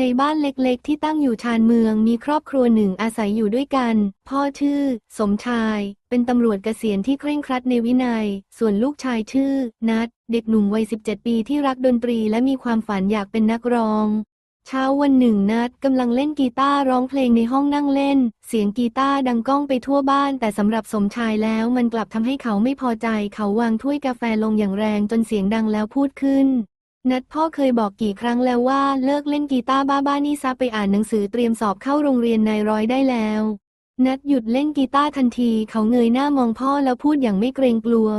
ในบ้านเล็กๆ ที่ตั้งอยู่ชานเมืองมีครอบครัวหนึ่งอาศัยอยู่ด้วยกัน พ่อชื่อ สมชาย เป็นตำรวจเกษียณที่เคร่งครัดในวินัย ส่วนลูกชายชื่อ นัทเด็กหนุ่มวัย 17 ปีที่รักดนตรีและมีความฝันอยากเป็นนักร้อง เช้าวันหนึ่งนัดกำลังเล่นกีตาร์ร้องเพลงในห้องนั่งเล่น เสียงกีตาร์ดังก้องไปทั่วบ้าน แต่สำหรับสมชายแล้วมันกลับทำให้เขาไม่พอใจ เขาวางถ้วยกาแฟลงอย่างแรงจนเสียงดังแล้วพูดขึ้น นัดพ่อเคยบอกกี่ครั้งแล้วว่าเลิกเล่นกีตาร์บ้าๆนี่ซะไปอ่านหนังสือเตรียมสอบเข้าโรงเรียนนายร้อยได้แล้ว นัดหยุดเล่นกีตาร์ทันทีเขาเงยหน้ามองพ่อแล้วพูดอย่างไม่เกรงกลัว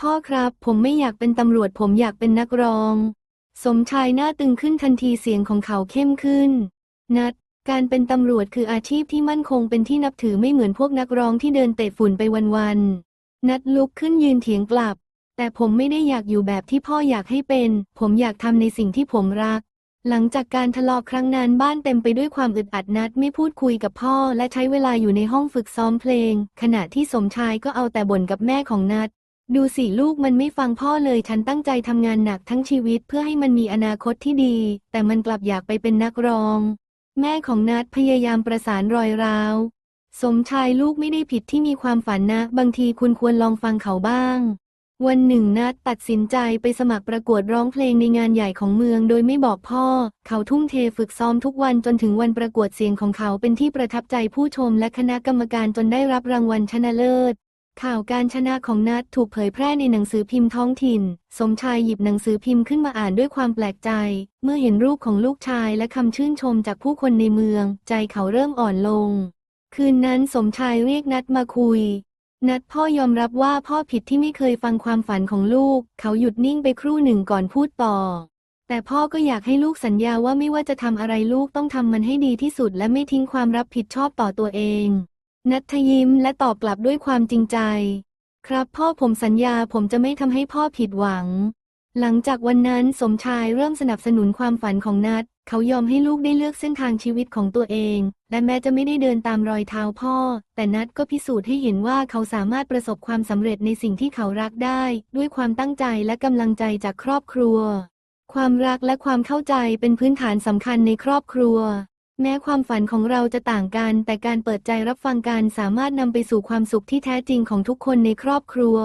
พ่อครับ ผมไม่อยากเป็นตำรวจผมอยากเป็นนักร้อง สมชายหน้าตึงขึ้นทันทีเสียงของเขาเข้มขึ้น นัดการเป็นตำรวจคืออาชีพที่มั่นคงเป็นที่นับถือไม่เหมือนพวกนักร้องที่เดินเตะฝุ่นไปวันๆนัดลุกขึ้นยืนเถียงกลับ แต่ผมไม่ได้อยากอยู่แบบที่พ่ออยากให้เป็น ผมอยากทำในสิ่งที่ผมรัก หลังจากการทะเลาะครั้งนั้นบ้านเต็มไปด้วยความอึดอัดนัดไม่พูดคุยกับพ่อ และใช้เวลาอยู่ในห้องฝึกซ้อมเพลง ขณะที่สมชายก็เอาแต่บ่นกับแม่ของนัด ดูสิลูกมันไม่ฟังพ่อเลยฉันตั้งใจทำงานหนักทั้งชีวิตเพื่อให้มันมีอนาคตที่ดี แต่มันกลับอยากไปเป็นนักร้อง แม่ของนัดพยายามประสานรอยร้าว สมชายลูกไม่ได้ผิดที่มีความฝันนะ บางทีคุณควรลองฟังเขาบ้าง วันหนึ่งนัดตัดสินใจไปสมัครประกวดร้องเพลงในงานใหญ่ของเมืองโดยไม่บอกพ่อ เขาทุ่มเทฝึกซ้อมทุกวันจนถึงวันประกวดเสียงของเขาเป็นที่ประทับใจผู้ชมและคณะกรรมการจนได้รับรางวัลชนะเลิศ ข่าวการชนะของนัดถูกเผยแพร่ในหนังสือพิมพ์ท้องถิ่น สมชายหยิบหนังสือพิมพ์ขึ้นมาอ่านด้วยความแปลกใจ เมื่อเห็นรูปของลูกชายและคำชื่นชมจากผู้คนในเมือง ใจเขาเริ่มอ่อนลง คืนนั้นสมชายเรียกนัดมาคุย นัดพ่อยอมรับว่าพ่อผิดที่ไม่เคยฟังความฝันของลูก เขาหยุดนิ่งไปครู่หนึ่งก่อนพูดต่อ แต่พ่อก็อยากให้ลูกสัญญาว่าไม่ว่าจะทำอะไรลูกต้องทำมันให้ดีที่สุด และไม่ทิ้งความรับผิดชอบต่อตัวเอง นัทยิ้มและตอบกลับด้วยความจริงใจ ครับพ่อผมสัญญาผมจะไม่ทำให้พ่อผิดหวัง หลังจากวันนั้นสมชายเริ่มสนับสนุนความฝันของนัทเขายอมให้ลูกได้เลือกเส้นทางชีวิตของตัวเอง และแม้จะไม่ได้เดินตามรอยเท้าพ่อ แต่นัทก็พิสูจน์ให้เห็นว่าเขาสามารถประสบความสำเร็จในสิ่งที่เขารักได้ ด้วยความตั้งใจและกำลังใจจากครอบครัว ความรักและความเข้าใจเป็นพื้นฐานสำคัญในครอบครัว แม้ความฝันของเราจะต่างกัน แต่การเปิดใจรับฟังกันสามารถนำไปสู่ความสุขที่แท้จริงของทุกคนในครอบครัว